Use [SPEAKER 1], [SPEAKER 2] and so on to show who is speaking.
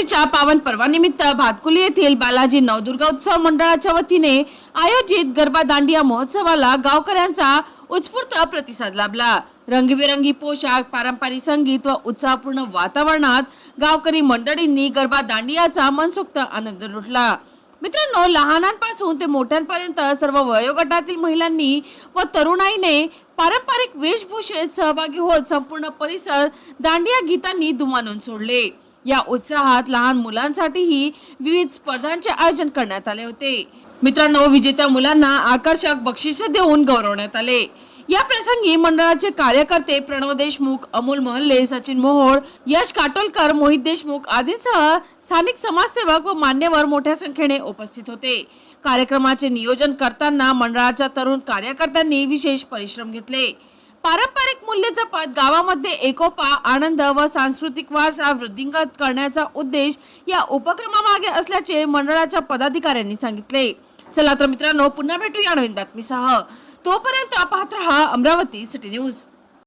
[SPEAKER 1] नवरात्रीच्या पावन पर्वानिमित्त भातकुली येथील बालाजी नवदुर्गा उत्सव मंडळाच्या वतीने आयोजित गरबा दांडिया महोत्सवाला गावकऱ्यांचा उत्स्फूर्त प्रतिसाद लाभला. रंगीबेरंगी पोशाख पारंपरिक संगीत व उत्साहपूर्ण वातावरणात गावकरी मंडळींनी गरबा दांडियाचा मनसोक्त आनंद लुटला. मित्रांनो लहानांपासून ते मोठ्यांपर्यंत सर्व वयोगटातील महिलांनी व तरुणाईने पारंपरिक वेशभूषेत सहभागी होत संपूर्ण परिसर दांडिया गीतांनी दुमानून सोडले. या उत्साहात लहान मुलांसाठीही विविध स्पर्धांचे आयोजन करण्यात आले होते. मित्रांनो विजेत्या मुलांना आकर्षक बक्षिसे देऊन गौरवण्यात आले. या प्रसंगी मंडळाचे कार्यकर्ते प्रणव देशमुख अमोल महल्ले सचिन मोहोळ यश काटोलकर मोहित देशमुख आदींसह स्थानिक समाजसेवक व मान्यवर मोठ्या संख्येने उपस्थित होते. कार्यक्रमाचे नियोजन करताना मंडळाच्या तरुण कार्यकर्त्यांनी विशेष परिश्रम घेतले. पारंपरिक मूल्य जपत गावामध्ये एकोपा आनंद व सांस्कृतिक वारसा वृद्धिंगत करण्याचा उद्देश या उपक्रमामागे असल्याचे मंडळाच्या पदाधिकाऱ्यांनी सांगितले. चला तर मित्रांनो पुन्हा भेटूया नवीन बातमीसह. तोपर्यंत पाहत रहा अमरावती सिटी न्यूज.